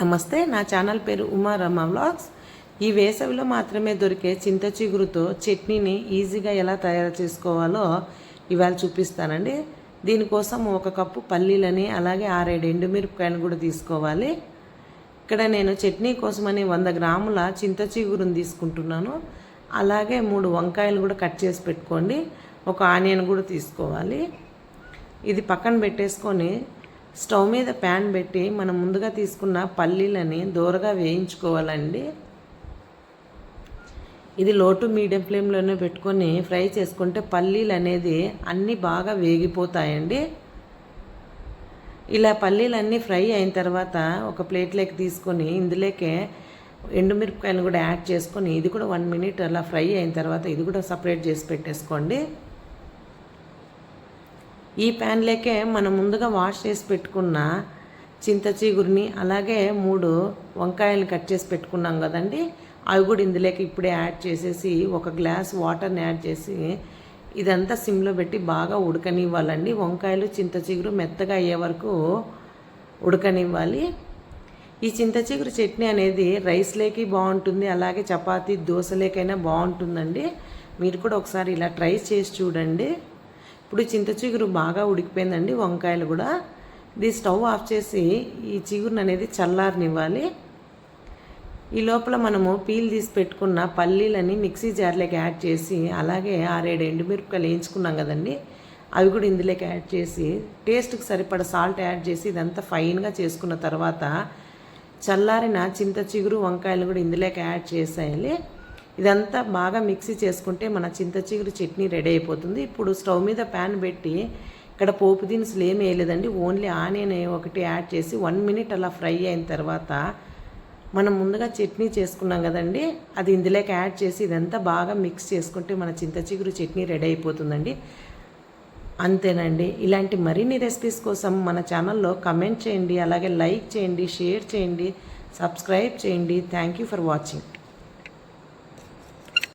నమస్తే నా ఛానల్ పేరు ఉమారమ్మ వ్లాగ్స్. ఈ వేసవిలో మాత్రమే దొరికే చింత చిగురుతో చట్నీని ఈజీగా ఎలా తయారు చేసుకోవాలో ఇవాళ చూపిస్తానండి. దీనికోసం ఒక కప్పు పల్లీలని అలాగే ఆరేడు ఎండుమిరపకాయలు కూడా తీసుకోవాలి. ఇక్కడ నేను చట్నీ కోసమని వంద గ్రాముల చింత చిగురుని తీసుకుంటున్నాను. అలాగే మూడు వంకాయలు కూడా కట్ చేసి పెట్టుకోండి. ఒక ఆనియన్ కూడా తీసుకోవాలి. ఇది పక్కన పెట్టేసుకొని స్టవ్ మీద ప్యాన్ పెట్టి మనం ముందుగా తీసుకున్న పల్లీలని దూరగా వేయించుకోవాలండి. ఇది లోటు మీడియం ఫ్లేమ్లోనే పెట్టుకొని ఫ్రై చేసుకుంటే పల్లీలు అనేది అన్నీ బాగా వేగిపోతాయండి. ఇలా పల్లీలన్నీ ఫ్రై అయిన తర్వాత ఒక ప్లేట్లోకి తీసుకొని ఇందులోకే ఎండుమిరపకాయలు కూడా యాడ్ చేసుకొని ఇది కూడా వన్ మినిట్ అలా ఫ్రై అయిన తర్వాత ఇది కూడా సపరేట్ చేసి పెట్టేసుకోండి. ఈ ప్యాన్లోకే మనం ముందుగా వాష్ చేసి పెట్టుకున్న చింతచీగురిని అలాగే మూడు వంకాయలు కట్ చేసి పెట్టుకున్నాం కదండి. అవి కూడా ఇందులోకి ఇప్పుడే యాడ్ చేసేసి ఒక గ్లాస్ వాటర్ని యాడ్ చేసి ఇదంతా సిమ్లో పెట్టి బాగా ఉడకనివ్వాలండి. వంకాయలు చింత చిగురు మెత్తగా అయ్యే వరకు ఉడకనివ్వాలి. ఈ చింత చిగురు చట్నీ అనేది రైస్లేకి బాగుంటుంది అలాగే చపాతీ దోశలేకైనా బాగుంటుందండి. మీరు కూడా ఒకసారి ఇలా ట్రై చేసి చూడండి. ఇప్పుడు చింత చిగురు బాగా ఉడికిపోయిందండి. వంకాయలు కూడా ఇది స్టవ్ ఆఫ్ చేసి ఈ చిగురుని అనేది చల్లారనివ్వాలి. ఈ లోపల మనము పీల్ తీసి పెట్టుకున్న పల్లీలని మిక్సీ జార్లోకి యాడ్ చేసి అలాగే ఆరేడు ఎండుమిరపకాయలు వేయించుకున్నాం కదండి. అవి కూడా ఇందులోకి యాడ్ చేసి టేస్ట్కి సరిపడ సాల్ట్ యాడ్ చేసి ఇదంతా ఫైన్గా చేసుకున్న తర్వాత చల్లారిన చింత చిగురు వంకాయలు కూడా ఇందులోకి యాడ్ చేసేయాలి. ఇదంతా బాగా మిక్సీ చేసుకుంటే మన చింత చిగురు చట్నీ రెడీ అయిపోతుంది. ఇప్పుడు స్టవ్ మీద ప్యాన్ పెట్టి ఇక్కడ పోపు దినుసులు ఏమి వేయలేదండి. ఓన్లీ ఆనియన్ ఒకటి యాడ్ చేసి వన్ మినిట్ అలా ఫ్రై అయిన తర్వాత మనం ముందుగా చట్నీ చేసుకున్నాం కదండి. అది ఇందులోకి యాడ్ చేసి ఇదంతా బాగా మిక్స్ చేసుకుంటే మన చింత చిగురు చట్నీ రెడీ అయిపోతుందండి. అంతేనండి. ఇలాంటి మరిన్ని రెసిపీస్ కోసం మన ఛానల్లో కమెంట్ చేయండి అలాగే లైక్ చేయండి షేర్ చేయండి సబ్స్క్రైబ్ చేయండి. Thank you for watching.